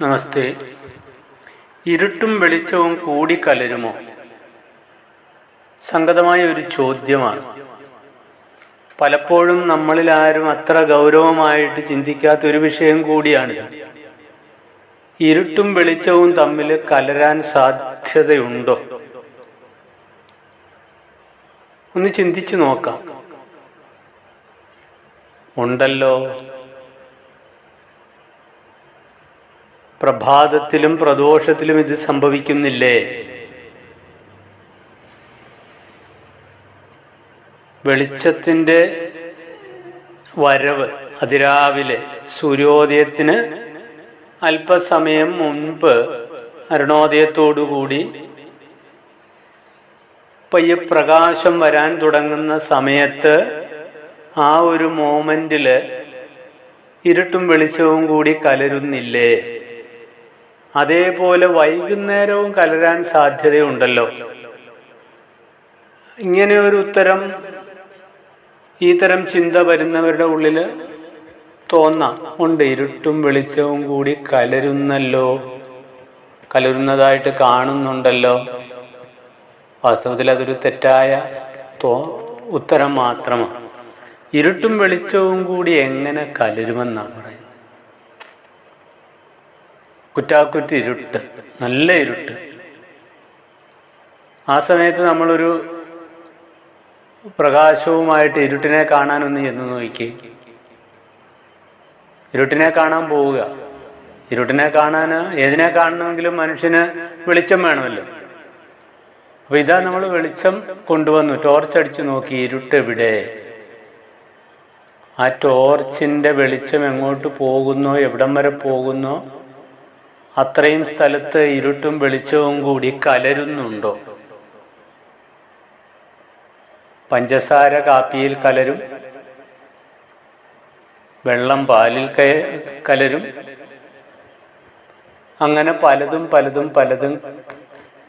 നമസ്തേ. ഇരുട്ടും വെളിച്ചവും കൂടി കലരുമോ? സംഗതമായ ഒരു ചോദ്യമാണ്. പലപ്പോഴും നമ്മളിൽ ആരും അത്ര ഗൗരവമായിട്ട് ചിന്തിക്കാത്ത ഒരു വിഷയം കൂടിയാണിത്. ഇരുട്ടും വെളിച്ചവും തമ്മിൽ കലരാൻ സാധ്യതയുണ്ടോ? ഒന്ന് ചിന്തിച്ചു നോക്കാം. ഉണ്ടല്ലോ. പ്രഭാതത്തിലും പ്രദോഷത്തിലും ഇത് സംഭവിക്കുന്നില്ലേ? വെളിച്ചത്തിന്റെ വരവ് അതിരാവിലെ സൂര്യോദയത്തിന് അല്പസമയം മുൻപ് അരുണോദയത്തോടുകൂടി പയ്യെ പ്രകാശം വരാൻ തുടങ്ങുന്ന സമയത്ത് ആ ഒരു മോമെന്റിൽ ഇരുട്ടും വെളിച്ചവും കൂടി കലരുന്നില്ലേ? അതേപോലെ വൈകുന്നേരവും കലരാൻ സാധ്യതയുണ്ടല്ലോ. ഇങ്ങനെ ഒരു ഉത്തരം ഈ തരം ചിന്ത വരുന്നവരുടെ ഉള്ളിൽ തോന്നാം. ഉണ്ട് ഇരുട്ടും വെളിച്ചവും കൂടി കലരുന്നല്ലോ. കലരുന്നതായിട്ട് കാണുന്നുണ്ടല്ലോ. വാസ്തവത്തിൽ അതൊരു തെറ്റായ തോ ഉത്തരം മാത്രമാണ്. ഇരുട്ടും വെളിച്ചവും കൂടി എങ്ങനെ കലരുമെന്നാണ് പറയുന്നത്? കുറ്റാക്കുറ്റി ഇരുട്ട് നല്ല ഇരുട്ട്. ആ സമയത്ത് നമ്മളൊരു പ്രകാശവുമായിട്ട് ഇരുട്ടിനെ കാണാനൊന്ന് ചെന്ന് നോക്കി. ഇരുട്ടിനെ കാണാൻ പോവുക. ഇരുട്ടിനെ കാണാൻ ഏതിനെ കാണണമെങ്കിലും മനുഷ്യന് വെളിച്ചം വേണമല്ലോ. അപ്പോൾ ഇതാ നമ്മൾ വെളിച്ചം കൊണ്ടുവന്നു. ടോർച്ച് അടിച്ചു നോക്കി ഇരുട്ട് എവിടെ ആ ടോർച്ചിന്റെ വെളിച്ചം എങ്ങോട്ട് പോകുന്നോ എവിടം വരെ പോകുന്നോ അത്രയും സ്ഥലത്ത് ഇരുട്ടും വെളിച്ചവും കൂടി കലരുന്നുണ്ടോ? പഞ്ചസാര കാപ്പിയിൽ കലരും. വെള്ളം പാലിൽ കലരും. അങ്ങനെ പലതും പലതും പലതും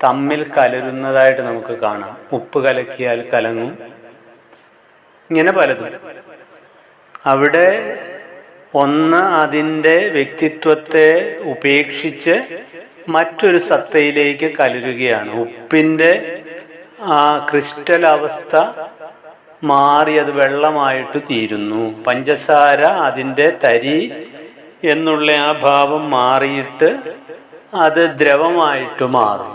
തമ്മിൽ കലരുന്നതായിട്ട് നമുക്ക് കാണാം. ഉപ്പ് കലക്കിയാൽ കലങ്ങും. ഇങ്ങനെ പലതും. അവിടെ ഒന്ന് അതിന്റെ വ്യക്തിത്വത്തെ ഉപേക്ഷിച്ച് മറ്റൊരു സത്തയിലേക്ക് കലരുകയാണ്. ഉപ്പിന്റെ ആ ക്രിസ്റ്റൽ അവസ്ഥ മാറി അത് വെള്ളമായിട്ട് തീരുന്നു. പഞ്ചസാര അതിന്റെ തരി എന്നുള്ള ആ ഭാവം മാറിയിട്ട് അത് ദ്രവമായിട്ട് മാറും.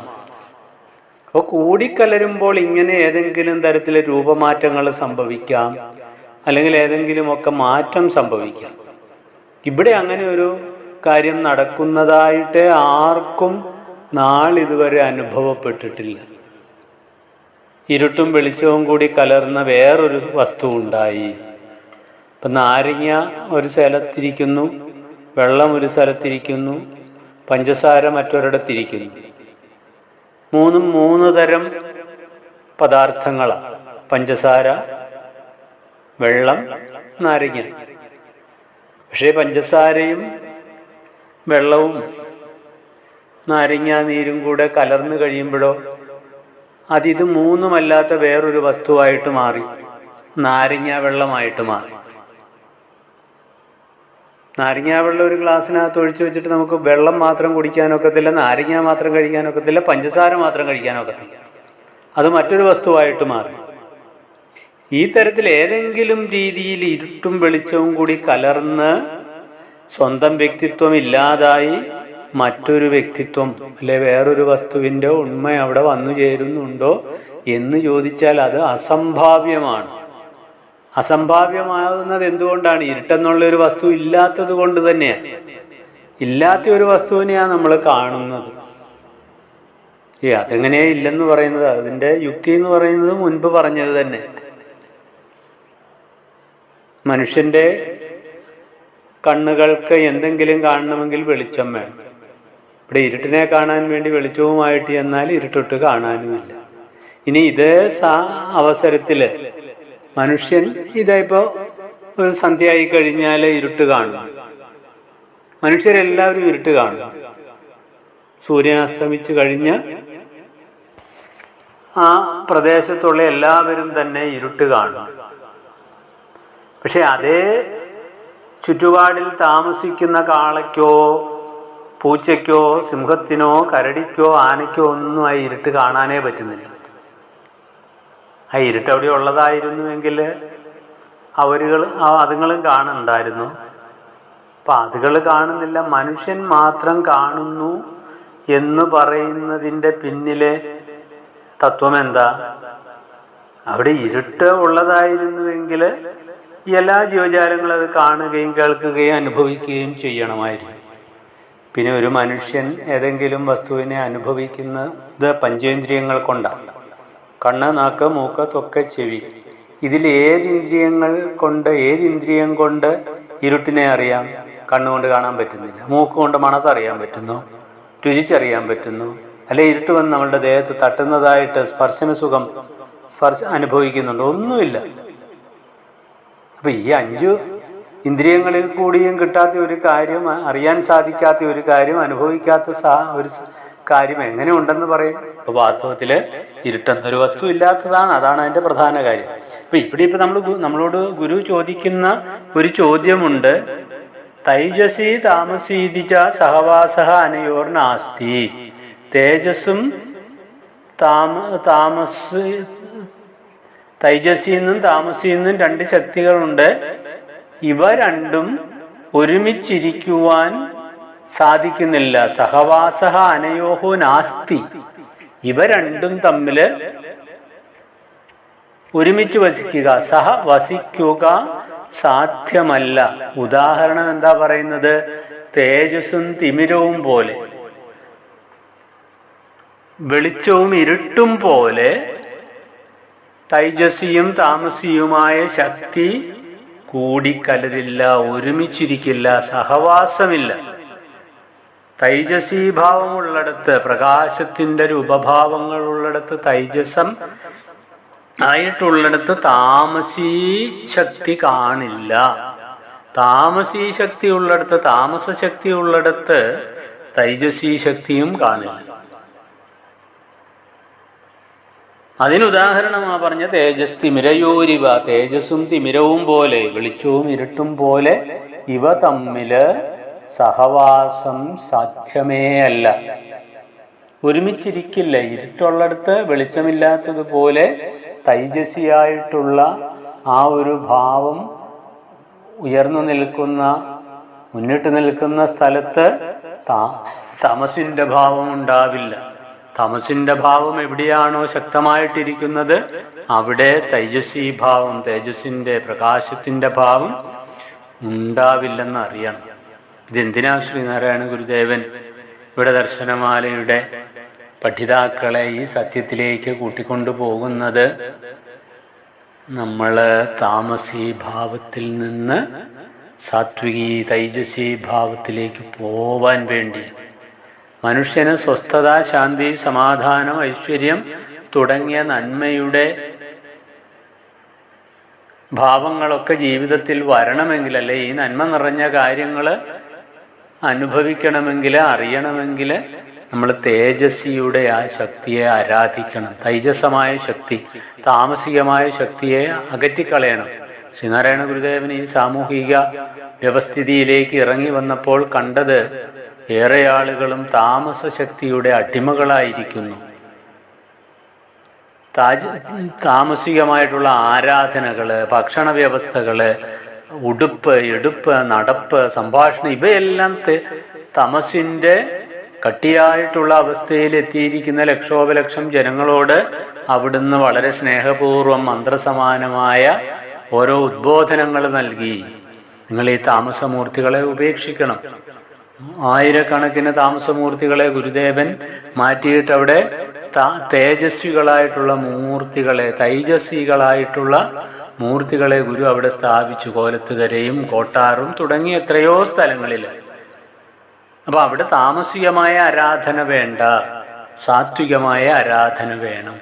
അപ്പോൾ കൂടിക്കലരുമ്പോൾ ഇങ്ങനെ ഏതെങ്കിലും തരത്തിലെ രൂപമാറ്റങ്ങൾ സംഭവിക്കാം. അല്ലെങ്കിൽ ഏതെങ്കിലുമൊക്കെ മാറ്റം സംഭവിക്കാം. ഇവിടെ അങ്ങനെ ഒരു കാര്യം നടക്കുന്നതായിട്ട് ആർക്കും നാൾ ഇതുവരെ അനുഭവപ്പെട്ടിട്ടില്ല. ഇരുട്ടും വെളിച്ചവും കൂടി കലർന്ന വേറൊരു വസ്തു ഉണ്ടായി. ഇപ്പം നാരങ്ങ ഒരു സ്ഥലത്തിരിക്കുന്നു വെള്ളം ഒരു സ്ഥലത്തിരിക്കുന്നു പഞ്ചസാര മറ്റൊരിടത്തിരിക്കുന്നു. മൂന്നും മൂന്ന് തരം പദാർത്ഥങ്ങളാണ് പഞ്ചസാര വെള്ളം നാരങ്ങ. പക്ഷേ പഞ്ചസാരയും വെള്ളവും നാരങ്ങ നീരും കൂടെ കലർന്നു കഴിയുമ്പോഴോ അതിത് മൂന്നുമല്ലാത്ത വേറൊരു വസ്തുവായിട്ട് മാറി നാരങ്ങ വെള്ളമായിട്ട് മാറി. നാരങ്ങ വെള്ളം ഒരു ഗ്ലാസ്സിനകത്ത് ഒഴിച്ചു വെച്ചിട്ട് നമുക്ക് വെള്ളം മാത്രം കുടിക്കാനൊക്കത്തില്ല നാരങ്ങ മാത്രം കഴിക്കാനൊക്കത്തില്ല പഞ്ചസാര മാത്രം കഴിക്കാനൊക്കത്തില്ല. അത് മറ്റൊരു വസ്തുവായിട്ട് മാറി. ഈ തരത്തിൽ ഏതെങ്കിലും രീതിയിൽ ഇരുട്ടും വെളിച്ചവും കൂടി കലർന്ന് സ്വന്തം വ്യക്തിത്വം ഇല്ലാതായി മറ്റൊരു വ്യക്തിത്വം അല്ലെ വേറൊരു വസ്തുവിന്റെ ഉണ്മ അവിടെ വന്നു ചേരുന്നുണ്ടോ എന്ന് ചോദിച്ചാൽ അത് അസംഭാവ്യമാണ്. അസംഭാവ്യമാകുന്നത് എന്തുകൊണ്ടാണ്? ഇരുട്ടെന്നുള്ള ഒരു വസ്തു ഇല്ലാത്തത് കൊണ്ട് തന്നെയാണ് ഇല്ലാത്ത ഒരു വസ്തുവിനെയാണ് നമ്മൾ കാണുന്നത്. ഏ അതെങ്ങനെയാ ഇല്ലെന്ന് പറയുന്നത്? അതിന്റെ യുക്തി എന്ന് പറയുന്നത് മുൻപ് പറഞ്ഞത് തന്നെ. മനുഷ്യന്റെ കണ്ണുകൾക്ക് എന്തെങ്കിലും കാണണമെങ്കിൽ വെളിച്ചം വേണം. ഇവിടെ ഇരുട്ടിനെ കാണാൻ വേണ്ടി വെളിച്ചവുമായിട്ട് എന്നാൽ ഇരുട്ടിട്ട് കാണാനുമില്ല. ഇനി ഇതേ സാ അവസരത്തിൽ മനുഷ്യൻ ഇതായിപ്പോ ഒരു സന്ധ്യയായി കഴിഞ്ഞാൽ ഇരുട്ട് കാണും. മനുഷ്യരെല്ലാവരും ഇരുട്ട് കാണും. സൂര്യൻ അസ്തമിച്ചു കഴിഞ്ഞ് ആ പ്രദേശത്തുള്ള എല്ലാവരും തന്നെ ഇരുട്ട് കാണും. പക്ഷെ അതേ ചുറ്റുപാടിൽ താമസിക്കുന്ന കാളയ്ക്കോ പൂച്ചയ്ക്കോ സിംഹത്തിനോ കരടിക്കോ ആനയ്ക്കോ ഒന്നും ആ ഇരുട്ട് കാണാനേ പറ്റുന്നില്ല. ആ ഇരുട്ട് അവിടെ ഉള്ളതായിരുന്നുവെങ്കിൽ അവരുകൾ അതുങ്ങളും കാണുന്നുണ്ടായിരുന്നു. അപ്പം അതുകൾ കാണുന്നില്ല മനുഷ്യൻ മാത്രം കാണുന്നു എന്ന് പറയുന്നതിന്റെ പിന്നിലെ തത്വം എന്താ അവിടെ ഇരുട്ട് ഉള്ളതായിരുന്നുവെങ്കിൽ എല്ലാ ജീവജാലങ്ങളും അത് കാണുകയും കേൾക്കുകയും അനുഭവിക്കുകയും ചെയ്യണമായിരുന്നു പിന്നെ ഒരു മനുഷ്യൻ ഏതെങ്കിലും വസ്തുവിനെ അനുഭവിക്കുന്നത് പഞ്ചേന്ദ്രിയങ്ങൾ കൊണ്ടാണ്. കണ്ണ് നാക്ക് മൂക്ക് തൊക്കെ ചെവി. ഇതിൽ ഏത് ഇന്ദ്രിയങ്ങൾ കൊണ്ട് ഏത് ഇന്ദ്രിയം കൊണ്ട് ഇരുട്ടിനെ അറിയാം? കണ്ണുകൊണ്ട് കാണാൻ പറ്റുന്നില്ല. മൂക്ക് കൊണ്ട് മണത്തറിയാൻ പറ്റുന്നു. രുചിച്ചറിയാൻ പറ്റുന്നു. അല്ലെ ഇരുട്ട് വന്ന് നമ്മളുടെ ദേഹത്ത് തട്ടുന്നതായിട്ട് സ്പർശന സുഖം സ്പർശ അനുഭവിക്കുന്നുണ്ട്. ഒന്നുമില്ല. അപ്പൊ ഈ അഞ്ചു ഇന്ദ്രിയങ്ങളിൽ കൂടിയും കിട്ടാത്ത ഒരു കാര്യം അറിയാൻ സാധിക്കാത്ത ഒരു കാര്യം അനുഭവിക്കാത്ത സാ ഒരു കാര്യം എങ്ങനെ ഉണ്ടെന്ന് പറയും? അപ്പൊ വാസ്തവത്തിൽ ഇരുട്ടെന്നൊരു വസ്തു ഇല്ലാത്തതാണ് അതാണ് അതിന്റെ പ്രധാന കാര്യം. അപ്പൊ ഇവിടെ ഇപ്പൊ നമ്മൾ നമ്മളോട് ഗുരു ചോദിക്കുന്ന ഒരു ചോദ്യമുണ്ട്. തൈജസി താമസീതിച്ച സഹവാസ അനയോർ നാസ്തി തേജസ്സും താമ താമസ തൈജസിന്നും താമസിന്നും രണ്ട് ശക്തികളുണ്ട്. ഇവ രണ്ടും ഒരുമിച്ചിരിക്കുവാൻ സാധിക്കുന്നില്ല. സഹവാസ അനയോഹോ നാസ്തി. ഇവ രണ്ടും തമ്മിൽ ഒരുമിച്ച് വസിക്കുക. സഹ വസിക്കുക സാധ്യമല്ല. ഉദാഹരണം എന്താ പറയുന്നത്? തേജസ്സും തിമിരവും പോലെ. വെളിച്ചവും ഇരുട്ടും പോലെ തൈജസിയും താമസിയുമായ ശക്തി കൂടിക്കലരില്ല ഒരുമിച്ചിരിക്കില്ല സഹവാസമില്ല. തൈജസീ ഭാവമുള്ളിടത്ത് പ്രകാശത്തിന്റെ രൂപഭാവങ്ങൾ ഉള്ളിടത്ത് തൈജസം ആയിട്ടുള്ളിടത്ത് താമസീ ശക്തി കാണില്ല. താമസീ ശക്തി ഉള്ളിടത്ത് താമസ ശക്തി ഉള്ളിടത്ത് തൈജസീ ശക്തിയും കാണില്ല. അതിനുദാഹരണമാ പറഞ്ഞ തേജസ് തിമിരയോരിവ തേജസ്സും തിമിരവും പോലെ വെളിച്ചവും ഇരുട്ടും പോലെ ഇവ തമ്മിൽ സഹവാസം സാധ്യമേ അല്ല. ഒരുമിച്ചിരിക്കില്ല ഇരുട്ടുള്ളിടത്ത് വെളിച്ചമില്ലാത്തതുപോലെ തൈജസിയായിട്ടുള്ള ആ ഒരു ഭാവം ഉയർന്നു നിൽക്കുന്ന മുന്നിട്ട് നിൽക്കുന്ന സ്ഥലത്ത് തമസിന്റെ ഭാവം ഉണ്ടാവില്ല. തമസിന്റെ ഭാവം എവിടെയാണോ ശക്തമായിട്ടിരിക്കുന്നത് അവിടെ തേജസ്വി ഭാവം തേജസ്സിന്റെ പ്രകാശത്തിന്റെ ഭാവം ഉണ്ടാവില്ലെന്ന് അറിയണം. ഇതെന്തിനാ ശ്രീനാരായണ ഗുരുദേവൻ ഇവിടെ ദർശനമാലയുടെ പഠിതാക്കളെ ഈ സത്യത്തിലേക്ക് കൂട്ടിക്കൊണ്ടു പോകുന്നത്? നമ്മൾ താമസീ ഭാവത്തിൽ നിന്ന് സാത്വികി തൈജസി ഭാവത്തിലേക്ക് പോവാൻ വേണ്ടി മനുഷ്യന് സ്വസ്ഥത ശാന്തി സമാധാനം ഐശ്വര്യം തുടങ്ങിയ നന്മയുടെ ഭാവങ്ങളൊക്കെ ജീവിതത്തിൽ വരണമെങ്കിൽ അല്ലെ ഈ നന്മ നിറഞ്ഞ കാര്യങ്ങൾ അനുഭവിക്കണമെങ്കിൽ അറിയണമെങ്കിൽ നമ്മൾ തേജസ്സിയുടെ ആ ശക്തിയെ ആരാധിക്കണം. തൈജസമായ ശക്തി താമസികമായ ശക്തിയെ അകറ്റിക്കളയണം. ശ്രീനാരായണ ഗുരുദേവൻ ഈ സാമൂഹിക വ്യവസ്ഥിതിയിലേക്ക് ഇറങ്ങി വന്നപ്പോൾ കണ്ടത് ഏറെ ആളുകളും താമസ ശക്തിയുടെ അടിമകളായിരിക്കുന്നു. താജ് താമസികമായിട്ടുള്ള ആരാധനകൾ ഭക്ഷണ വ്യവസ്ഥകൾ ഉടുപ്പ് എടുപ്പ് നടപ്പ് സംഭാഷണം ഇവയെല്ലാം തമസിന്റെ കട്ടിയായിട്ടുള്ള അവസ്ഥയിൽ എത്തിയിരിക്കുന്ന ലക്ഷോപലക്ഷം ജനങ്ങളോട് അവിടുന്ന് വളരെ സ്നേഹപൂർവം മന്ത്രസമാനമായ ഓരോ ഉദ്ബോധനങ്ങൾ നൽകി. നിങ്ങൾ ഈ താമസമൂർത്തികളെ ഉപേക്ഷിക്കണം. ആയിരക്കണക്കിന് താമസമൂർത്തികളെ ഗുരുദേവൻ മാറ്റിയിട്ട് അവിടെ തേജസ്വികളായിട്ടുള്ള മൂർത്തികളെ തൈജസ്വികളായിട്ടുള്ള മൂർത്തികളെ ഗുരു അവിടെ സ്ഥാപിച്ചു. കോലത്തുകരയും കോട്ടാറും തുടങ്ങി എത്രയോ സ്ഥലങ്ങളിൽ അപ്പൊ അവിടെ താമസികമായ ആരാധന വേണ്ട. സാത്വികമായ ആരാധന വേണം.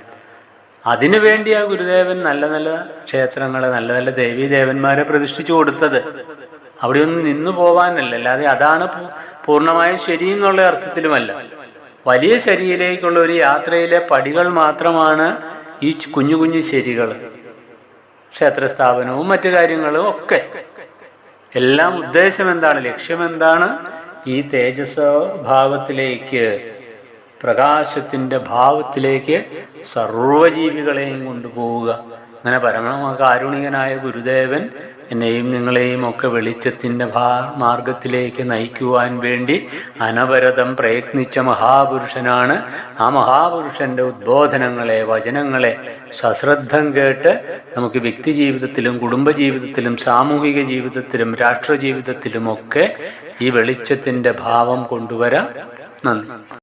അതിനു വേണ്ടിയാ ഗുരുദേവൻ നല്ല നല്ല ക്ഷേത്രങ്ങളെ നല്ല നല്ല ദേവീദേവന്മാരെ പ്രതിഷ്ഠിച്ചു കൊടുത്തത്. അവിടെയൊന്നും നിന്നു പോവാനല്ല. അല്ലാതെ അതാണ് പൂർണമായും ശരി എന്നുള്ള അർത്ഥത്തിലുമല്ല. വലിയ ശരിയിലേക്കുള്ള ഒരു യാത്രയിലെ പടികൾ മാത്രമാണ് ഈ കുഞ്ഞു കുഞ്ഞു ശരികൾ. ക്ഷേത്ര സ്ഥാപനവും മറ്റു കാര്യങ്ങളും ഒക്കെ. എല്ലാം ഉദ്ദേശം എന്താണ്? ലക്ഷ്യം എന്താണ്? ഈ തേജസ് ഭാവത്തിലേക്ക് പ്രകാശത്തിന്റെ ഭാവത്തിലേക്ക് സർവജീവികളെയും കൊണ്ടുപോവുക. അങ്ങനെ പരമ കാരുണികനായ ഗുരുദേവൻ എന്നെയും നിങ്ങളെയും ഒക്കെ വെളിച്ചത്തിന്റെ ഭാ മാർഗത്തിലേക്ക് നയിക്കുവാൻ വേണ്ടി അനവരതം പ്രയത്നിച്ച മഹാപുരുഷനാണ്. ആ മഹാപുരുഷന്റെ ഉദ്ബോധനങ്ങളെ വചനങ്ങളെ സശ്രദ്ധം കേട്ട് നമുക്ക് വ്യക്തി ജീവിതത്തിലും കുടുംബജീവിതത്തിലും സാമൂഹിക ജീവിതത്തിലും രാഷ്ട്ര ജീവിതത്തിലുമൊക്കെ ഈ വെളിച്ചത്തിന്റെ ഭാവം കൊണ്ടുവരാം. നന്ദി.